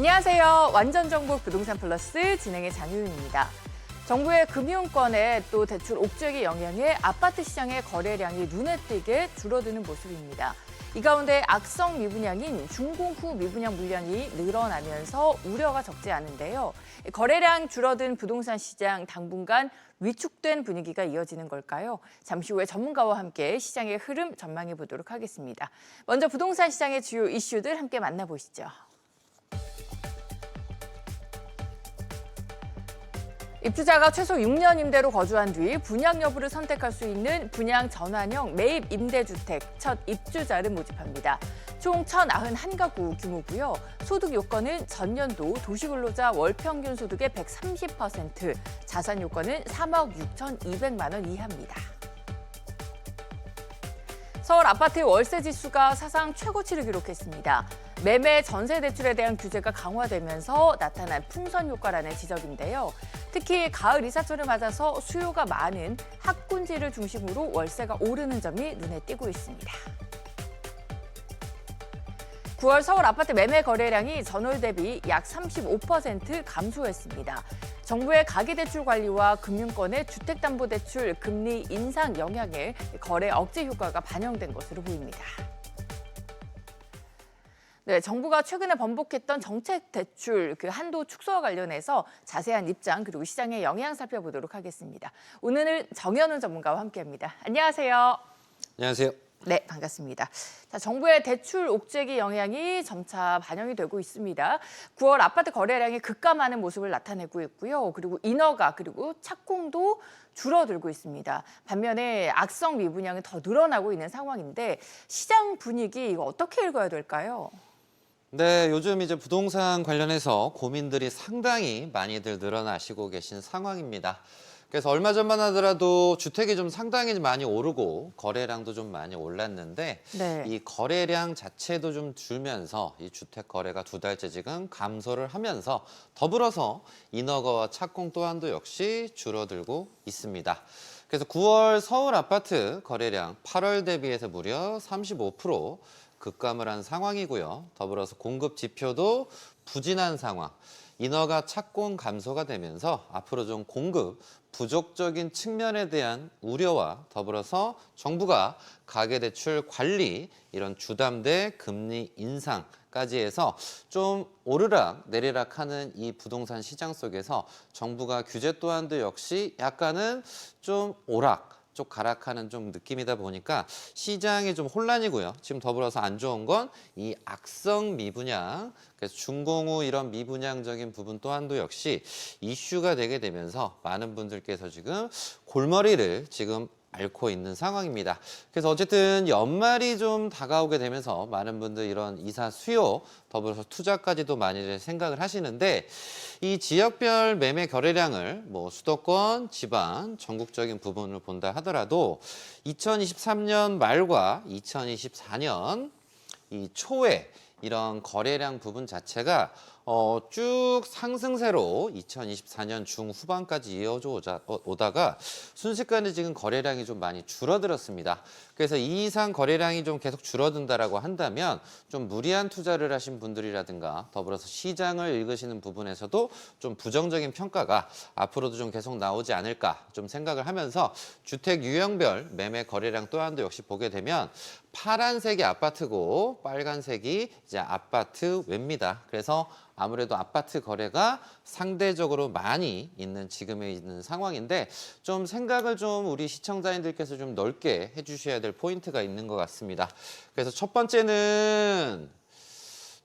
안녕하세요. 완전정보 부동산 플러스 진행의 장유윤입니다. 정부의 금융권에 또 대출 옥죄기 영향에 아파트 시장의 거래량이 눈에 띄게 줄어드는 모습입니다. 이 가운데 악성 미분양인 준공후 미분양 물량이 늘어나면서 우려가 적지 않은데요. 거래량 줄어든 부동산 시장 당분간 위축된 분위기가 이어지는 걸까요? 잠시 후에 전문가와 함께 시장의 흐름 전망해 보도록 하겠습니다. 먼저 부동산 시장의 주요 이슈들 함께 만나보시죠. 입주자가 최소 6년 임대로 거주한 뒤 분양 여부를 선택할 수 있는 분양 전환형 매입 임대주택 첫 입주자를 모집합니다. 총 1,091가구 규모고요. 소득 요건은 전년도 도시근로자 월 평균 소득의 130%, 자산 요건은 3억 6,200만 원 이하입니다. 서울 아파트 월세 지수가 사상 최고치를 기록했습니다. 매매 전세 대출에 대한 규제가 강화되면서 나타난 풍선 효과라는 지적인데요. 특히 가을 이사철을 맞아서 수요가 많은 학군지를 중심으로 월세가 오르는 점이 눈에 띄고 있습니다. 9월 서울 아파트 매매 거래량이 전월 대비 약 35% 감소했습니다. 정부의 가계대출 관리와 금융권의 주택담보대출 금리 인상 영향에 거래 억제 효과가 반영된 것으로 보입니다. 네, 정부가 최근에 번복했던 정책 대출 그 한도 축소와 관련해서 자세한 입장 그리고 시장의 영향 살펴보도록 하겠습니다. 오늘은 정현우 전문가와 함께합니다. 안녕하세요. 안녕하세요. 네, 반갑습니다. 자, 정부의 대출 옥죄기 영향이 점차 반영이 되고 있습니다. 9월 아파트 거래량이 급감하는 모습을 나타내고 있고요. 그리고 인허가 그리고 착공도 줄어들고 있습니다. 반면에 악성 미분양이 더 늘어나고 있는 상황인데 시장 분위기 이거 어떻게 읽어야 될까요? 네, 요즘 이제 부동산 관련해서 고민들이 상당히 많이들 늘어나시고 계신 상황입니다. 그래서 얼마 전만 하더라도 주택이 좀 상당히 많이 오르고 거래량도 좀 많이 올랐는데 네. 이 거래량 자체도 좀 줄면서 이 주택 거래가 두 달째 지금 감소를 하면서 더불어서 인허가와 착공 또한도 역시 줄어들고 있습니다. 그래서 9월 서울 아파트 거래량 8월 대비해서 무려 35% 급감을 한 상황이고요. 더불어서 공급 지표도 부진한 상황. 인허가 착공 감소가 되면서 앞으로 좀 공급 부족적인 측면에 대한 우려와 더불어서 정부가 가계대출 관리 이런 주담대 금리 인상 까지 해서 좀 오르락 내리락 하는 이 부동산 시장 속에서 정부가 규제 또한도 역시 약간은 좀 오락 쪽 가락하는 좀 느낌이다 보니까 시장이 좀 혼란이고요. 지금 더불어서 안 좋은 건 이 악성 미분양, 그래서 준공후 이런 미분양적인 부분 또한도 역시 이슈가 되게 되면서 많은 분들께서 지금 골머리를 지금 앓고 있는 상황입니다. 그래서 어쨌든 연말이 좀 다가오게 되면서 많은 분들 이런 이사 수요 더불어서 투자까지도 많이 생각을 하시는데 이 지역별 매매 거래량을 뭐 수도권, 지방, 전국적인 부분을 본다 하더라도 2023년 말과 2024년 이 초에 이런 거래량 부분 자체가 어, 쭉 상승세로 2024년 중후반까지 이어져 오자, 어, 오다가 순식간에 지금 거래량이 좀 많이 줄어들었습니다. 그래서 이 이상 거래량이 좀 계속 줄어든다라고 한다면 좀 무리한 투자를 하신 분들이라든가 더불어서 시장을 읽으시는 부분에서도 좀 부정적인 평가가 앞으로도 좀 계속 나오지 않을까 좀 생각을 하면서 주택 유형별 매매 거래량 또한도 역시 보게 되면 파란색이 아파트고 빨간색이 이제 아파트 외입니다. 그래서 아무래도 아파트 거래가 상대적으로 많이 있는 지금에 있는 상황인데 좀 생각을 좀 우리 시청자님들께서 좀 넓게 해주셔야 될 포인트가 있는 것 같습니다. 그래서 첫 번째는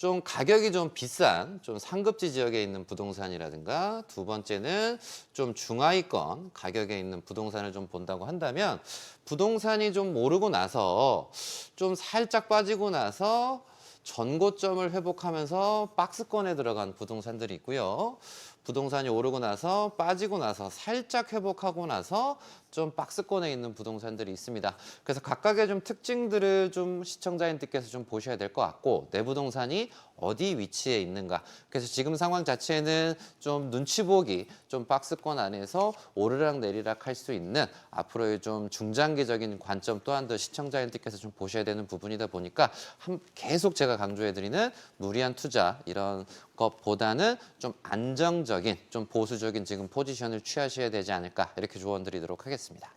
좀 가격이 좀 비싼 좀 상급지 지역에 있는 부동산이라든가 두 번째는 좀 중하위권 가격에 있는 부동산을 좀 본다고 한다면 부동산이 좀 오르고 나서 좀 살짝 빠지고 나서 전고점을 회복하면서 박스권에 들어간 부동산들이 있고요. 부동산이 오르고 나서 빠지고 나서 살짝 회복하고 나서 좀 박스권에 있는 부동산들이 있습니다. 그래서 각각의 좀 특징들을 좀 시청자님들께서 좀 보셔야 될 것 같고 내 부동산이 어디 위치에 있는가. 그래서 지금 상황 자체는 좀 눈치 보기, 좀 박스권 안에서 오르락 내리락 할 수 있는 앞으로의 좀 중장기적인 관점 또한 더 시청자님들께서 좀 보셔야 되는 부분이다 보니까 한- 계속 제가 강조해드리는 무리한 투자 이런 것보다는 좀 안정적인, 좀 보수적인 지금 포지션을 취하셔야 되지 않을까 이렇게 조언드리도록 하겠습니다. 하겠습니다.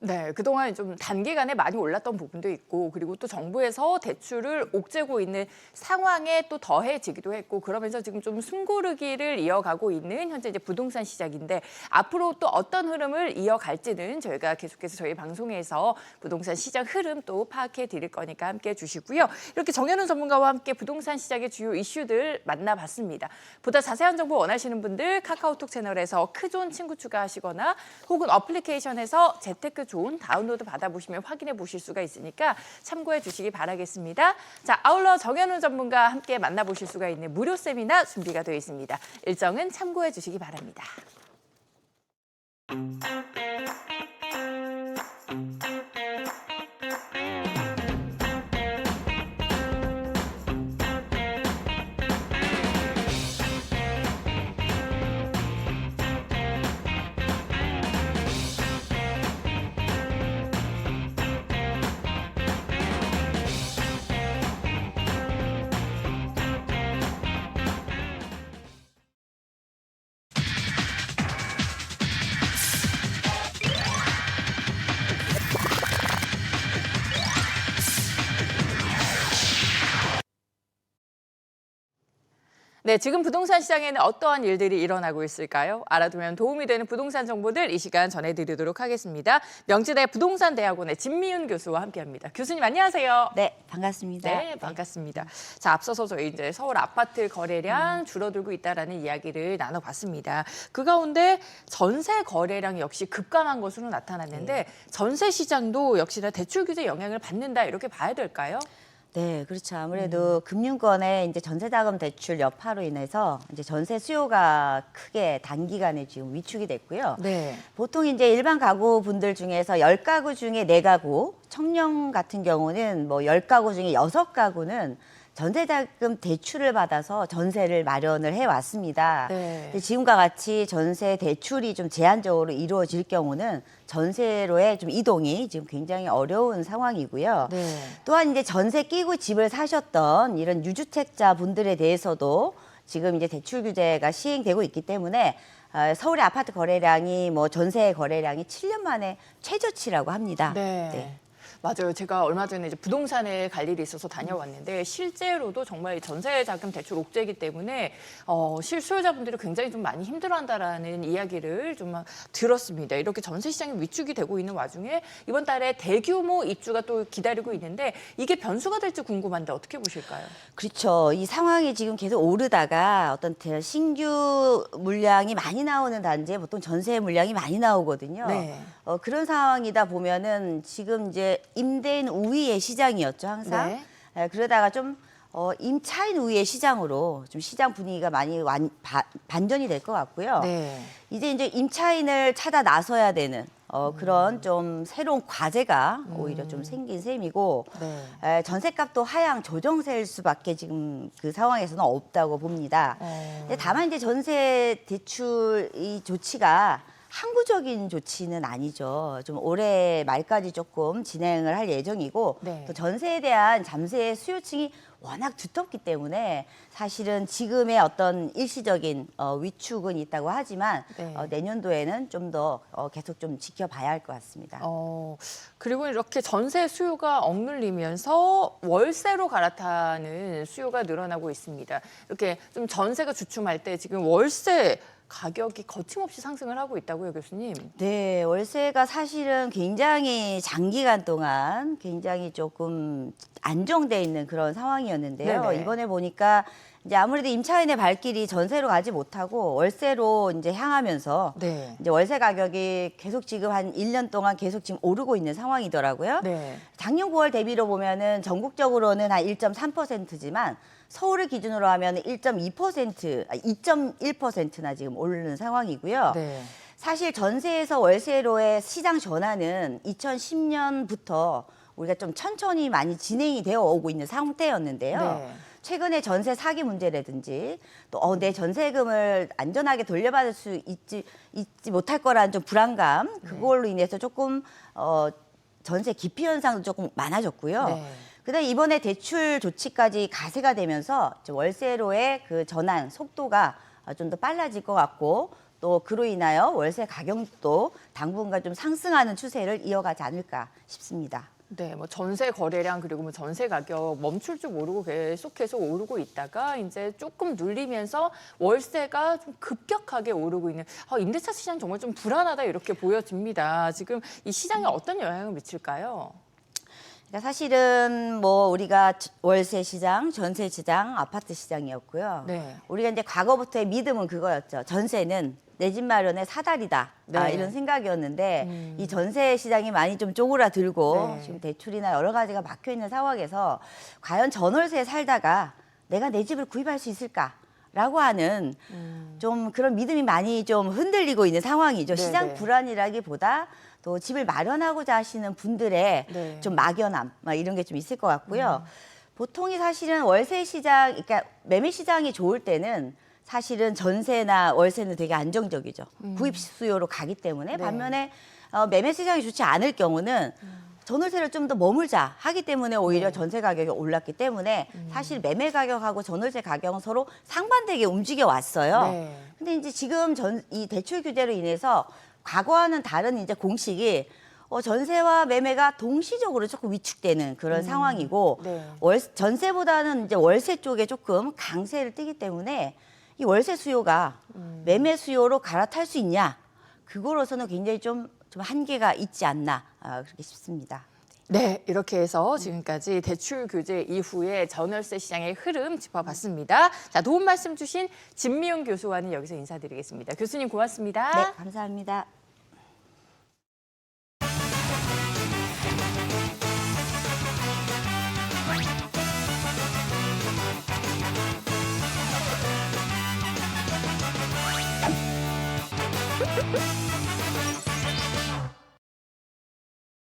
네, 그동안 좀 단기간에 많이 올랐던 부분도 있고 그리고 또 정부에서 대출을 옥죄고 있는 상황에 또 더해지기도 했고 그러면서 지금 좀 숨고르기를 이어가고 있는 현재 이제 부동산 시장인데 앞으로 또 어떤 흐름을 이어갈지는 저희가 계속해서 저희 방송에서 부동산 시장 흐름 또 파악해 드릴 거니까 함께 해 주시고요. 이렇게 정현우 전문가와 함께 부동산 시장의 주요 이슈들 만나봤습니다. 보다 자세한 정보 원하시는 분들 카카오톡 채널에서 크존 친구 추가하시거나 혹은 어플리케이션에서 재테크 존 다운로드 받아보시면 확인해 보실 수가 있으니까 참고해 주시기 바라겠습니다. 자, 아울러 정현우 전문가와 함께 만나보실 수가 있는 무료 세미나 준비가 되어 있습니다. 일정은 참고해 주시기 바랍니다. 네, 지금 부동산 시장에는 어떠한 일들이 일어나고 있을까요? 알아두면 도움이 되는 부동산 정보들 이 시간 전해드리도록 하겠습니다. 명지대 부동산 대학원의 진미윤 교수와 함께합니다. 교수님 안녕하세요. 네, 반갑습니다. 네, 반갑습니다. 자, 앞서서 저희 이제 서울 아파트 거래량 줄어들고 있다라는 이야기를 나눠봤습니다. 그 가운데 전세 거래량 역시 급감한 것으로 나타났는데 전세 시장도 역시나 대출 규제 영향을 받는다 이렇게 봐야 될까요? 네, 그렇죠. 아무래도 금융권의 이제 전세자금 대출 여파로 인해서 이제 전세 수요가 크게 단기간에 지금 위축이 됐고요. 네. 보통 이제 일반 가구 분들 중에서 열가구 중에 네가구 청년 같은 경우는 뭐 열가구 중에 여섯 가구는 전세자금 대출을 받아서 전세를 마련을 해 왔습니다. 네. 근데 지금과 같이 전세 대출이 좀 제한적으로 이루어질 경우는 전세로의 좀 이동이 지금 굉장히 어려운 상황이고요. 네. 또한 이제 전세 끼고 집을 사셨던 이런 유주택자 분들에 대해서도 지금 이제 대출 규제가 시행되고 있기 때문에 어, 서울의 아파트 거래량이 뭐 전세 거래량이 7년 만에 최저치라고 합니다. 네. 맞아요. 제가 얼마 전에 이제 부동산에 갈 일이 있어서 다녀왔는데 실제로도 정말 이 전세 자금 대출 옥죄이기 때문에 어, 실수요자분들이 굉장히 좀 많이 힘들어한다라는 이야기를 좀 들었습니다. 이렇게 전세 시장이 위축이 되고 있는 와중에 이번 달에 대규모 입주가 또 기다리고 있는데 이게 변수가 될지 궁금한데 어떻게 보실까요? 그렇죠. 이 상황이 지금 계속 오르다가 어떤 대- 신규 물량이 많이 나오는 단지에 보통 전세 물량이 많이 나오거든요. 네. 어, 그런 상황이다 보면은 지금 이제 임대인 우위의 시장이었죠 항상. 네. 에, 그러다가 좀 어, 임차인 우위의 시장으로 좀 시장 분위기가 많이 완, 바- 반전이 될 것 같고요. 네. 이제 이제 임차인을 찾아 나서야 되는 어, 음. 그런 좀 새로운 과제가 오히려 좀 생긴 셈이고 네. 에, 전세값도 하향 조정세일 수밖에 지금 그 상황에서는 없다고 봅니다. 어. 근데 다만 이제 전세 대출 이 조치가 항구적인 조치는 아니죠. 좀 올해 말까지 조금 진행을 할 예정이고 네. 또 전세에 대한 잠재 수요층이 워낙 두텁기 때문에 사실은 지금의 어떤 일시적인 어, 위축은 있다고 하지만 네. 어, 내년도에는 좀 더 어, 계속 좀 지켜봐야 할 것 같습니다. 어, 그리고 이렇게 전세 수요가 억눌리면서 월세로 갈아타는 수요가 늘어나고 있습니다. 이렇게 좀 전세가 주춤할 때 지금 월세 가격이 거침없이 상승을 하고 있다고요, 교수님? 네, 월세가 사실은 굉장히 장기간 동안 굉장히 조금 안정돼 있는 그런 상황이었는데요. 네네. 이번에 보니까 이제 아무래도 임차인의 발길이 전세로 가지 못하고 월세로 이제 향하면서 네. 이제 월세 가격이 계속 지금 한 1년 동안 계속 지금 오르고 있는 상황이더라고요. 네. 작년 9월 대비로 보면은 전국적으로는 한 1.3%지만 서울을 기준으로 하면 1.2%, 아, 2.1%나 지금 오르는 상황이고요. 네. 사실 전세에서 월세로의 시장 전환은 2010년부터 우리가 좀 천천히 많이 진행이 되어 오고 있는 상태였는데요. 네. 최근에 전세 사기 문제라든지 또 어, 내 전세금을 안전하게 돌려받을 수 있지 있지 못할 거라는 좀 불안감 그걸로 인해서 조금 어, 전세 기피 현상도 조금 많아졌고요. 네. 그다음 이번에 대출 조치까지 가세가 되면서 월세로의 그 전환 속도가 좀 더 빨라질 것 같고 또 그로 인하여 월세 가격도 당분간 좀 상승하는 추세를 이어가지 않을까 싶습니다. 네, 뭐 전세 거래량 그리고 뭐 전세 가격 멈출 줄 모르고 계속해서 오르고 있다가 이제 조금 눌리면서 월세가 좀 급격하게 오르고 있는 아, 임대차 시장 정말 좀 불안하다 이렇게 보여집니다. 지금 이 시장에 어떤 영향을 미칠까요? 그러니까 사실은 뭐 우리가 월세 시장, 전세 시장, 아파트 시장이었고요. 네. 우리가 이제 과거부터의 믿음은 그거였죠. 전세는 내 집 마련의 사다리다. 아, 네. 이런 생각이었는데 이 전세 시장이 많이 좀 쪼그라들고 네. 지금 대출이나 여러 가지가 막혀 있는 상황에서 과연 전월세에 살다가 내가 내 집을 구입할 수 있을까 라고 하는 좀 그런 믿음이 많이 좀 흔들리고 있는 상황이죠. 네, 시장 네. 불안이라기보다 또 집을 마련하고자 하시는 분들의 네. 음. 좀 막연함 막 이런 게 좀 있을 것 같고요. 보통이 사실은 월세 시장, 그러니까 매매 시장이 좋을 때는 사실은 전세나 월세는 되게 안정적이죠. 구입 수요로 가기 때문에 음. 네. 반면에 어, 매매 시장이 좋지 않을 경우는 전월세를 좀 더 머물자 하기 때문에 오히려 네. 전세 가격이 올랐기 때문에 음. 사실 매매 가격하고 전월세 가격은 서로 상반되게 움직여 왔어요. 네. 근데 이제 지금 전 이 대출 규제로 인해서 과거와는 다른 이제 공식이 어, 전세와 매매가 동시적으로 조금 위축되는 그런 상황이고 네. 월 전세보다는 이제 월세 쪽에 조금 강세를 띠기 때문에 이 월세 수요가 매매 수요로 갈아탈 수 있냐 그거로서는 굉장히 좀, 좀 한계가 있지 않나 아, 그렇게 싶습니다. 네, 이렇게 해서 지금까지 대출 규제 이후에 전월세 시장의 흐름 짚어봤습니다. 자, 도움 말씀 주신 진미용 교수와는 여기서 인사드리겠습니다. 교수님 고맙습니다. 네, 감사합니다. Woo!